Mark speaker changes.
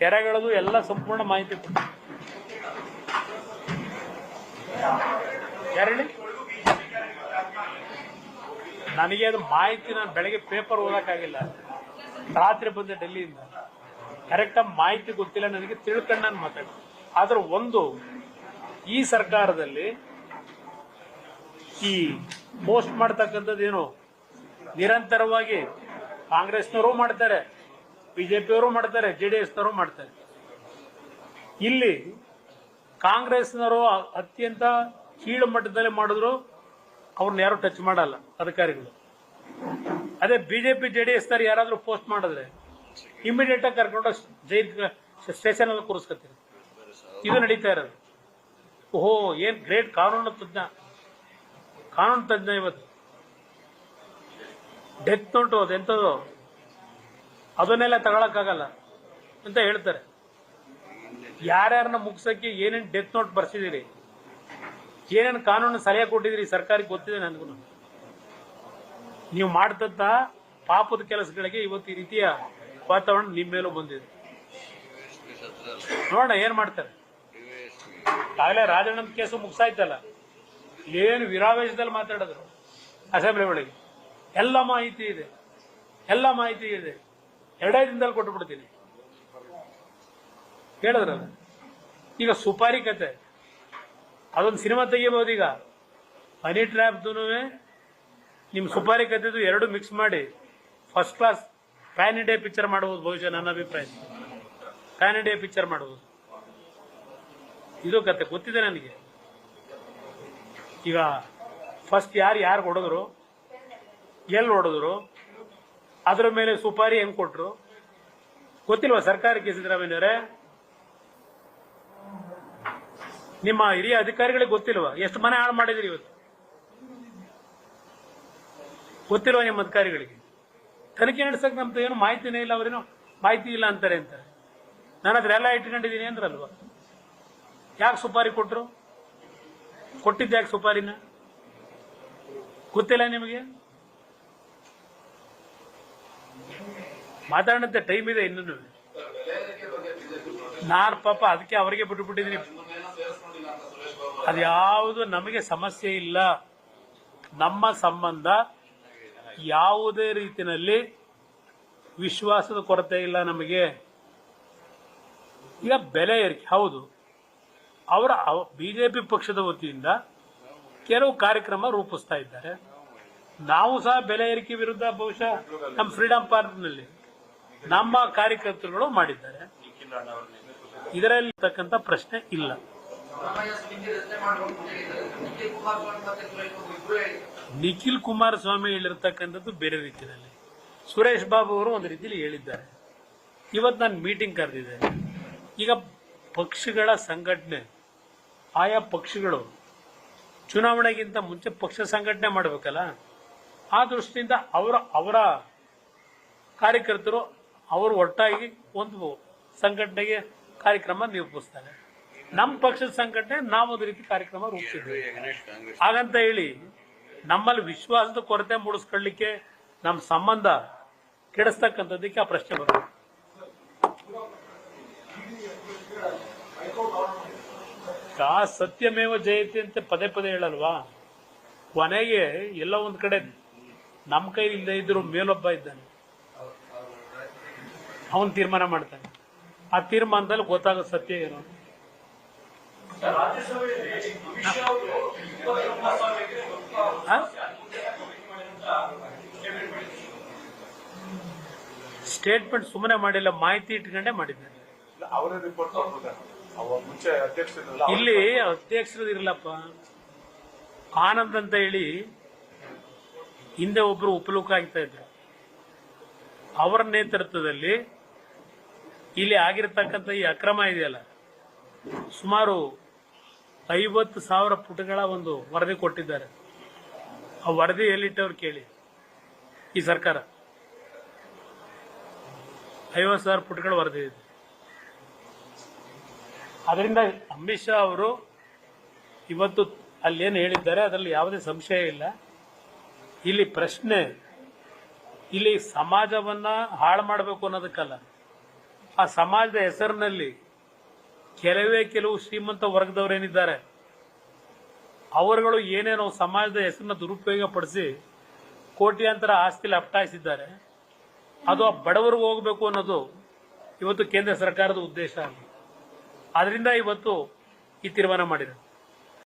Speaker 1: ಕೆರೆಗಳದು ಎಲ್ಲ ಸಂಪೂರ್ಣ ಮಾಹಿತಿ ಕೊಟ್ಟಿ ನನಗೆ ಅದು ಮಾಹಿತಿ ನಾನು ಬೆಳಗ್ಗೆ ಪೇಪರ್ ಓದಕ್ಕಾಗಿಲ್ಲ. ರಾತ್ರಿ ಬಂದೆ ಡೆಲ್ಲಿಯಿಂದ. ಕರೆಕ್ಟಾಗಿ ಮಾಹಿತಿ ಗೊತ್ತಿಲ್ಲ, ನನಗೆ ತಿಳ್ಕೊಂಡು ನಾನು ಮಾತಾಡ ಆದ್ರೆ ಒಂದು, ಈ ಸರ್ಕಾರದಲ್ಲಿ ಈ ಪೋಸ್ಟ್ ಮಾಡ್ತಕ್ಕಂಥದ್ದು ಏನು? ನಿರಂತರವಾಗಿ ಕಾಂಗ್ರೆಸ್ನವರು ಮಾಡ್ತಾರೆ. ಬಿಜೆಪಿಯವರು ಮಾಡ್ತಾರೆ ಜೆ ಡಿ ಎಸ್ನವರು ಮಾಡ್ತಾರೆ. ಇಲ್ಲಿ ಕಾಂಗ್ರೆಸ್ನವರು ಅತ್ಯಂತ ಕೀಳು ಮಟ್ಟದಲ್ಲಿ ಮಾಡಿದ್ರು, ಅವ್ರನ್ನ ಯಾರು ಟಚ್ ಮಾಡಲ್ಲ ಅಧಿಕಾರಿಗಳು. ಅದೇ ಬಿಜೆಪಿ ಜೆ ಡಿ ಎಸ್ ಯಾರಾದರೂ ಪೋಸ್ಟ್ ಮಾಡಿದ್ರೆ ಇಮಿಡಿಯೇಟ್ ಆಗಿ ಕರ್ಕೊಂಡು ಜೈಲ್ ಸ್ಟೇಷನ್ ಅಲ್ಲಿ ಕೂರಿಸ್ಕೊತೀರಿ ಇದು ನಡೀತಾ ಇರೋದು. ಓಹೋ, ಏನ್ ಗ್ರೇಟ್ ಕಾನೂನು ತಜ್ಞ. ಕಾನೂನು ತಜ್ಞ ಇವತ್ತು. ಡೆತ್ ನೋಟು ಅದೆಂಥದ್ದು ಅದನ್ನೆಲ್ಲ ತಗೊಳಕ್ಕಾಗಲ್ಲ ಅಂತ ಹೇಳ್ತಾರೆ. ಯಾರ್ಯಾರನ್ನ ಮುಗಿಸಕ್ಕೆ ಏನೇನು ಡೆತ್ ನೋಟ್ ಬರ್ಸಿದಿರಿ ಏನೇನು ಕಾನೂನು ಸಲಹೆ ಕೊಟ್ಟಿದ್ದೀರಿ ಸರ್ಕಾರಕ್ಕೆ ಗೊತ್ತಿದೆ ನನಗೂ. ನೀವು ಮಾಡ್ತಂತ ಪಾಪದ ಕೆಲಸಗಳಿಗೆ ಇವತ್ತು ಈ ರೀತಿಯ ವಾತಾವರಣ ನಿಮ್ಮ ಮೇಲೂ ಬಂದಿದೆ. ನೋಡೋಣ ಏನ್ ಮಾಡ್ತಾರೆ. ಆಗಲೇ ರಾಜಣ್ಣನ ಕೇಸು ಮುಗಿಸಾಯ್ತಲ್ಲ. ಏನು ವಿರಾವೇಶದಲ್ಲಿ ಮಾತಾಡಿದ್ರು. ಅಸೆಂಬ್ಲಿ ಒಳಗೆ. ಎಲ್ಲ ಮಾಹಿತಿ ಇದೆ. ಎಲ್ಲ ಮಾಹಿತಿ ಇದೆ. ಎರಡೇ ದಿನದಲ್ಲಿ ಕೊಟ್ಟು ಬಿಡ್ತೀನಿ ಹೇಳಿದ್ರಲ್ಲ ಈಗ ಸುಪಾರಿ ಕತೆ. ಅದೊಂದು ಸಿನಿಮಾ ತೆಗಿಬಹುದು ಈಗ. ಹನಿ ಟ್ರ್ಯಾಪ್ದು ನಿಮ್ಮ ಸುಪಾರಿ ಕತೆದು ಎರಡು ಮಿಕ್ಸ್ ಮಾಡಿ first class pan India picture ಮಾಡಬಹುದು ಬಹುಶಃ ನನ್ನ ಅಭಿಪ್ರಾಯ. ಪ್ಯಾನ್ ಇಂಡಿಯಾ ಪಿಕ್ಚರ್ ಮಾಡಬಹುದು ಇದು ಕತೆ, ಗೊತ್ತಿದೆ ನನಗೆ. ಈಗ ಫಸ್ಟ್ ಯಾರು ಯಾರು ಹೊಡೆದ್ರು? ಎಲ್ಲಿ ಹೊಡೆದ್ರು? ಅದ್ರ ಮೇಲೆ ಸುಪಾರಿ ಹೆಂಗ್ ಕೊಟ್ರು? ಗೊತ್ತಿಲ್ವಾ ಸರ್ಕಾರಕ್ಕೆ ಸಿದ್ದರಾಮಯ್ಯವರೇ ನಿಮ್ಮ ಹಿರಿಯ ಅಧಿಕಾರಿಗಳಿಗೆ ಗೊತ್ತಿಲ್ವಾ? ಎಷ್ಟು ಮನೆ ಹಾಳು ಮಾಡಿದಿರಿ ಇವತ್ತು? ಗೊತ್ತಿಲ್ವಾ ನಿಮ್ಮ ಅಧಿಕಾರಿಗಳಿಗೆ? ತನಿಖೆ ನಡೆಸಕ್ ನಮ್ದು ಏನು ಮಾಹಿತಿನೇ ಇಲ್ಲ, ಅವ್ರೇನು ಮಾಹಿತಿ ಇಲ್ಲ ಅಂತಾರೆ ಅಂತಾರೆ ನಾನು ಅದ್ರೆಲ್ಲ ಇಟ್ಕೊಂಡಿದ್ದೀನಿ ಅಂದ್ರಲ್ವಾ? ಯಾಕೆ ಸುಪಾರಿ ಕೊಟ್ರು? ಕೊಟ್ಟಿದ್ದು ಯಾಕೆ ಸುಪಾರಿನ? ಗೊತ್ತಿಲ್ಲ ನಿಮಗೆ? ಮಾತಾಡಂತೆ ಟೈಮ್ ಇದೆ ಇನ್ನೂ ನಾನು ಪಾಪ ಅದಕ್ಕೆ ಅವರಿಗೆ ಬಿಟ್ಟುಬಿಟ್ಟಿದ್ದೀನಿ ಅದ್ಯಾವುದು ನಮಗೆ ಸಮಸ್ಯೆ ಇಲ್ಲ. ನಮ್ಮ ಸಂಬಂಧ ಯಾವುದೇ ರೀತಿಯಲ್ಲಿ ವಿಶ್ವಾಸದ ಕೊರತೆ ಇಲ್ಲ ನಮಗೆ. ಈಗ ಬೆಲೆ ಏರಿಕೆ, ಹೌದು. ಅವರ ಬಿಜೆಪಿ ಪಕ್ಷದ ವತಿಯಿಂದ ಕೆಲವು ಕಾರ್ಯಕ್ರಮ ರೂಪಿಸ್ತಾ ಇದ್ದಾರೆ. ನಾವು ಸಹ ಬೆಲೆ ಏರಿಕೆ ವಿರುದ್ಧ ಬಹುಶಃ ನಮ್ಮ ಫ್ರೀಡಂ ಪಾರ್ಕ್ನಲ್ಲಿ ನಮ್ಮ ಕಾರ್ಯಕರ್ತರುಗಳು ಮಾಡಿದ್ದಾರೆ. ಇದರಲ್ಲಿ ಇರ್ತಕ್ಕಂಥ ಪ್ರಶ್ನೆ ಇಲ್ಲ. ನಿಖಿಲ್ ಕುಮಾರಸ್ವಾಮಿ ಹೇಳಿರ್ತಕ್ಕಂಥದ್ದು ಬೇರೆ ರೀತಿಯಲ್ಲಿ. ಸುರೇಶ್ ಬಾಬು ಅವರು ಒಂದು ರೀತಿಯಲ್ಲಿ ಹೇಳಿದ್ದಾರೆ. ಇವತ್ತು ನಾನು ಮೀಟಿಂಗ್ ಕರೆದಿದ್ದೇನೆ. ಈಗ ಪಕ್ಷಗಳ ಸಂಘಟನೆ, ಆಯಾ ಪಕ್ಷಗಳು ಚುನಾವಣೆಗಿಂತ ಮುಂಚೆ ಪಕ್ಷ ಸಂಘಟನೆ ಮಾಡಬೇಕಲ್ಲ? ಆ ದೃಷ್ಟಿಯಿಂದ ಅವರ ಅವರ ಕಾರ್ಯಕರ್ತರು ಅವರು ಒಟ್ಟಾಗಿ ಒಂದು ಸಂಘಟನೆಗೆ ಕಾರ್ಯಕ್ರಮ ನಿರೂಪಿಸ್ತಾರೆ. ನಮ್ಮ ಪಕ್ಷದ ಸಂಘಟನೆ, ನಾವು ಒಂದು ರೀತಿ ಕಾರ್ಯಕ್ರಮ ರೂಪಿಸಿದ್ವಿ ಹಾಗಂತ ಹೇಳಿ, ನಮ್ಮಲ್ಲಿ ವಿಶ್ವಾಸದ ಕೊರತೆ ಮೂಡಿಸ್ಕೊಳ್ಳಿಕ್ಕೆ ನಮ್ಮ ಸಂಬಂಧ ಕೆಡಿಸ್ತಕ್ಕಂಥದ್ದಕ್ಕೆ ಆ ಪ್ರಶ್ನೆ ಬರುತ್ತೆ ಆ ಸತ್ಯಮೇವ ಜಯತೆ ಅಂತ ಪದೇ ಪದೇ ಹೇಳಲ್ವಾ? ಕೊನೆಗೆ ಎಲ್ಲ ಒಂದು ಕಡೆ ನಮ್ಮ ಕೈ ಇಲ್ಲದೆ ಇದ್ರು ಮೇಲೊಬ್ಬ ಇದ್ದಾನೆ. ಅವನ್ ತೀರ್ಮಾನ ಮಾಡ್ತಾನೆ. ಆ ತೀರ್ಮಾನದಲ್ಲಿ ಗೊತ್ತಾಗ ಸತ್ಯ ಏನು? ಸ್ಟೇಟ್ಮೆಂಟ್ ಸುಮ್ಮನೆ ಮಾಡಿಲ್ಲ, ಮಾಹಿತಿ ಇಟ್ಕೊಂಡೇ ಮಾಡಿದ್ದಾರೆ ಇಲ್ಲಿ ಅಧ್ಯಕ್ಷರು ಇರಲಪ್ಪ. ಆನಂದ್ ಅಂತ ಹೇಳಿ ಹಿಂದೆ ಒಬ್ರು ಉಪಲೋಕ ಆಗ್ತಾ ಇದ್ರು. ಅವರ ನೇತೃತ್ವದಲ್ಲಿ ಇಲ್ಲಿ ಆಗಿರತಕ್ಕಂಥ ಈ ಅಕ್ರಮ ಇದೆಯಲ್ಲ, ಸುಮಾರು ಐವತ್ತು ಸಾವಿರ ಪುಟಗಳ ಒಂದು ವರದಿ ಕೊಟ್ಟಿದ್ದಾರೆ. ಆ ವರದಿ ಎಲ್ಲಿಟ್ಟವ್ರು ಕೇಳಿ? ಈ ಸರ್ಕಾರ. ಐವತ್ತು ಸಾವಿರ ಪುಟಗಳ ವರದಿ ಇದೆ. ಅದರಿಂದ ಅಮಿತ್ ಶಾ ಅವರು ಇವತ್ತು ಅಲ್ಲೇನು ಹೇಳಿದ್ದಾರೆ, ಅದರಲ್ಲಿ ಯಾವುದೇ ಸಂಶಯ ಇಲ್ಲ. ಇಲ್ಲಿ ಪ್ರಶ್ನೆ, ಇಲ್ಲಿ ಸಮಾಜವನ್ನ ಹಾಳು ಮಾಡಬೇಕು ಅನ್ನೋದಕ್ಕಲ್ಲ. ಆ ಸಮಾಜದ ಹೆಸರಿನಲ್ಲಿ ಕೆಲವೇ ಕೆಲವು ಶ್ರೀಮಂತ ವರ್ಗದವರೇನಿದ್ದಾರೆ, ಅವರುಗಳು ಏನೇನೋ ಸಮಾಜದ ಹೆಸರನ್ನ ದುರುಪಯೋಗ ಪಡಿಸಿ ಕೋಟ್ಯಾಂತರ ಆಸ್ತಿ ಲಪ್ಟಾಯಿಸಿದ್ದಾರೆ ಅದು ಆ ಬಡವರಿಗೆ ಹೋಗಬೇಕು ಅನ್ನೋದು ಇವತ್ತು ಕೇಂದ್ರ ಸರ್ಕಾರದ ಉದ್ದೇಶ ಅದರಿಂದ ಇವತ್ತು ಈ ತೀರ್ಮಾನ ಮಾಡಿದ್ದಾರೆ